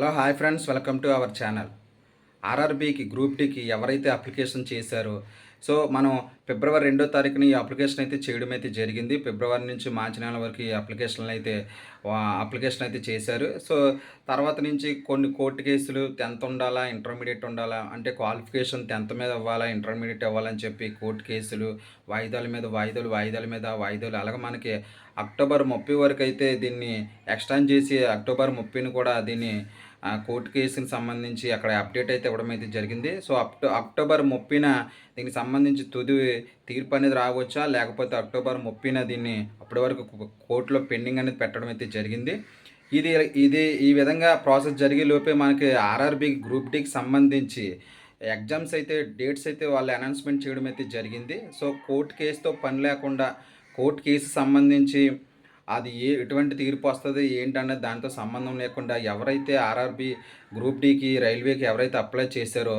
Hello hi friends welcome to our channel. ఆర్ఆర్బీకి group డికి ఎవరైతే application చేశారో సో మనం ఫిబ్రవరి రెండో తారీఖున ఈ అప్లికేషన్ అయితే చేయడం అయితే జరిగింది. ఫిబ్రవరి నుంచి మార్చి నెల వరకు ఈ అప్లికేషన్లు అయితే అప్లికేషన్ అయితే చేశారు. సో తర్వాత నుంచి కొన్ని కోర్టు కేసులు టెన్త్ ఉండాలా ఇంటర్మీడియట్ ఉండాలా అంటే క్వాలిఫికేషన్ టెన్త్ మీద ఇవ్వాలా ఇంటర్మీడియట్ ఇవ్వాలని చెప్పి కోర్టు కేసులు వాయిదాల మీద వాయిదాలు వాయిదాల మీద వాయిదాలు. అలాగే మనకి అక్టోబర్ ముప్పై వరకు అయితే దీన్ని ఎక్స్టెండ్ చేసి అక్టోబర్ ముప్పైని కూడా దీన్ని కోర్టు కేసుకి సంబంధించి అక్కడ అప్డేట్ అయితే ఇవ్వడం అయితే జరిగింది. సో అక్టో అక్టోబర్ ముప్పైన దీనికి సంబంధించి సంబంధించి తుది తీర్పు అనేది రావచ్చా? లేకపోతే అక్టోబర్ ముప్పిన దీన్ని అప్పటి వరకు కోర్టులో పెండింగ్ అనేది పెట్టడం అయితే జరిగింది. ఇది ఇది ఈ విధంగా ప్రాసెస్ జరిగే లోపే మనకి ఆర్ఆర్బి గ్రూప్ డీకి సంబంధించి ఎగ్జామ్స్ అయితే డేట్స్ అయితే వాళ్ళు అనౌన్స్మెంట్ చేయడం అయితే జరిగింది. సో కోర్టు కేసుతో పని లేకుండా కోర్టు కేసు సంబంధించి అది ఏ ఎటువంటి తీర్పు వస్తుంది ఏంటనే దానితో సంబంధం లేకుండా ఎవరైతే ఆర్ఆర్బి గ్రూప్ డీకి రైల్వేకి ఎవరైతే అప్లై చేశారో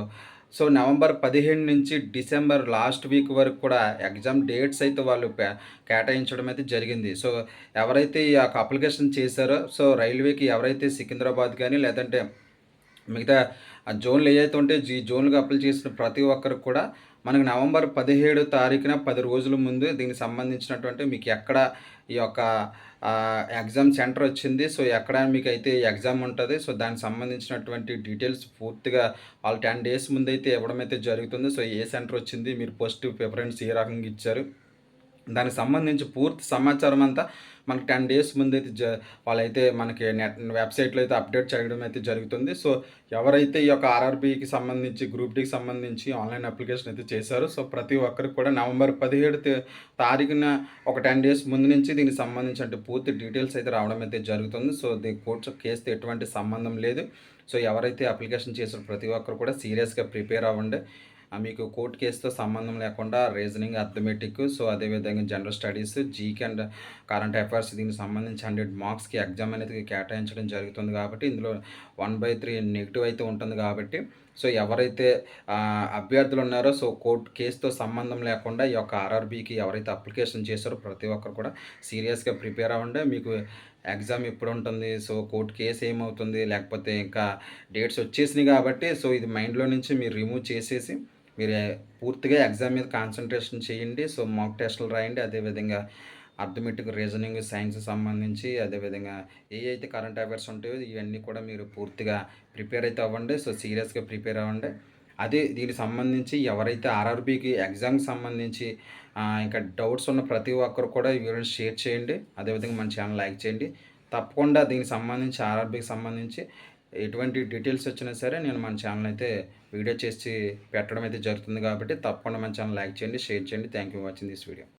సో నవంబర్ పదిహేను నుంచి డిసెంబర్ లాస్ట్ వీక్ వరకు కూడా ఎగ్జామ్ డేట్స్ అయితే వాళ్ళు కేటాయించడం అయితే జరిగింది. సో ఎవరైతే ఈ యొక్క అప్లికేషన్ చేశారో సో రైల్వేకి ఎవరైతే సికింద్రాబాద్ కానీ లేదంటే మిగతా జోన్లు ఏవైతే ఉంటే ఈ జోన్లకు అప్లై చేసిన ప్రతి ఒక్కరికి కూడా మనకు నవంబర్ పదిహేడు తారీఖున పది రోజుల ముందు దీనికి సంబంధించినటువంటి మీకు ఎక్కడ ఈ యొక్క ఎగ్జామ్ సెంటర్ వచ్చింది. సో ఎక్కడ మీకు అయితే ఎగ్జామ్ ఉంటుంది సో దానికి సంబంధించినటువంటి డీటెయిల్స్ పూర్తిగా వాళ్ళు టెన్ డేస్ ముందు అయితే ఇవ్వడం అయితే జరుగుతుంది. సో ఏ సెంటర్ వచ్చింది మీరు పాజిటివ్ ప్రిఫరెన్స్ ఏ రకంగా ఇచ్చారు దానికి సంబంధించి పూర్తి సమాచారం అంతా మనకి టెన్ డేస్ ముందు అయితే జ వాళ్ళైతే మనకి నెట్ వెబ్సైట్లో అయితే అప్డేట్ చేయడం అయితే జరుగుతుంది. సో ఎవరైతే ఈ యొక్క ఆర్ఆర్బీకి సంబంధించి గ్రూప్ డికి సంబంధించి ఆన్లైన్ అప్లికేషన్ అయితే చేశారో సో ప్రతి ఒక్కరికి కూడా నవంబర్ పదిహేడు తారీఖున ఒక టెన్ డేస్ ముందు నుంచి దీనికి సంబంధించి అంటే పూర్తి డీటెయిల్స్ అయితే రావడం అయితే జరుగుతుంది. సో దీ కోర్టు కేసుతో ఎటువంటి సంబంధం లేదు. సో ఎవరైతే అప్లికేషన్ చేసారో ప్రతి ఒక్కరు కూడా సీరియస్గా ప్రిపేర్ అవ్వండి. మీకు కోర్ట్ కేసుతో సంబంధం లేకుండా రీజనింగ్ అథమెటిక్ సో అదేవిధంగా జనరల్ స్టడీస్ జీక్ అండ్ కరెంట్ అఫైర్స్ దీనికి సంబంధించి హండ్రెడ్ మార్క్స్కి ఎగ్జామ్ అనేది కేటాయించడం జరుగుతుంది కాబట్టి ఇందులో వన్ బై త్రీ నెగిటివ్ అయితే ఉంటుంది కాబట్టి సో ఎవరైతే అభ్యర్థులు ఉన్నారో సో కోర్ట్ కేసుతో సంబంధం లేకుండా ఈ యొక్క ఆర్ఆర్బీకి ఎవరైతే అప్లికేషన్ చేశారో ప్రతి ఒక్కరు కూడా సీరియస్గా ప్రిపేర్ అవ్వండి. మీకు ఎగ్జామ్ ఎప్పుడు ఉంటుంది సో కోర్టు కేసు ఏమవుతుంది లేకపోతే ఇంకా డేట్స్ వచ్చేసినాయి కాబట్టి సో ఇది మైండ్లో నుంచి మీరు రిమూవ్ చేసేసి మీరు పూర్తిగా ఎగ్జామ్ మీద కాన్సన్ట్రేషన్ చేయండి. సో మాక్ టెస్టులు రాయండి. అదేవిధంగా అర్థమెటిక్ రీజనింగ్ సైన్స్ సంబంధించి అదేవిధంగా ఏ అయితే కరెంట్ అఫైర్స్ ఉంటాయో ఇవన్నీ కూడా మీరు పూర్తిగా ప్రిపేర్ అయితే అవ్వండి. సో సీరియస్గా ప్రిపేర్ అవ్వండి. అదే దీనికి సంబంధించి ఎవరైతే ఆర్ఆర్బీకి ఎగ్జామ్కి సంబంధించి ఇంకా డౌట్స్ ఉన్న ప్రతి ఒక్కరు కూడా ఈ వీడియోని షేర్ చేయండి. అదేవిధంగా మన ఛానల్ లైక్ చేయండి. తప్పకుండా దీనికి సంబంధించి ఆర్ఆర్బీకి సంబంధించి ఎటువంటి డీటెయిల్స్ వచ్చినా సరే నేను మన ఛానల్ అయితే వీడియో చేసి పెట్టడం అయితే జరుగుతుంది కాబట్టి తప్పకుండా మన ఛానల్ లైక్ చేయండి షేర్ చేయండి. Thank you watching this video